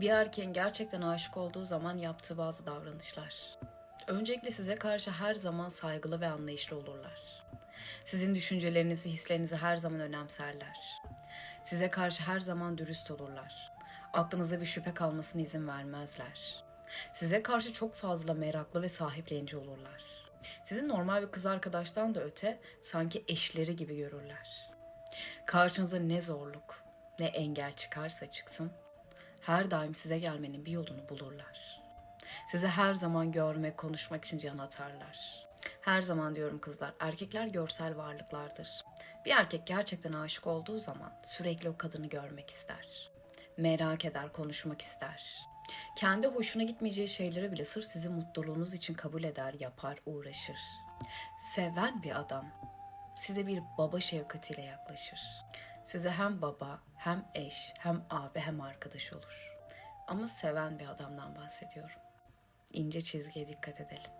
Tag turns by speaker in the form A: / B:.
A: Bir erkeğin gerçekten aşık olduğu zaman yaptığı bazı davranışlar. Öncelikle size karşı her zaman saygılı ve anlayışlı olurlar. Sizin düşüncelerinizi, hislerinizi her zaman önemserler. Size karşı her zaman dürüst olurlar. Aklınızda bir şüphe kalmasına izin vermezler. Size karşı çok fazla meraklı ve sahipleyici olurlar. Sizi normal bir kız arkadaştan da öte sanki eşleri gibi görürler. Karşınıza ne zorluk, ne engel çıkarsa çıksın, her daim size gelmenin bir yolunu bulurlar. Sizi her zaman görmek, konuşmak için can atarlar. Her zaman diyorum kızlar, erkekler görsel varlıklardır. Bir erkek gerçekten aşık olduğu zaman sürekli o kadını görmek ister. Merak eder, konuşmak ister. Kendi hoşuna gitmeyeceği şeyleri bile sırf sizin mutluluğunuz için kabul eder, yapar, uğraşır. Seven bir adam size bir baba şefkatiyle yaklaşır. Size hem baba, hem eş, hem abi, hem arkadaş olur. Ama seven bir adamdan bahsediyorum. İnce çizgiye dikkat edelim.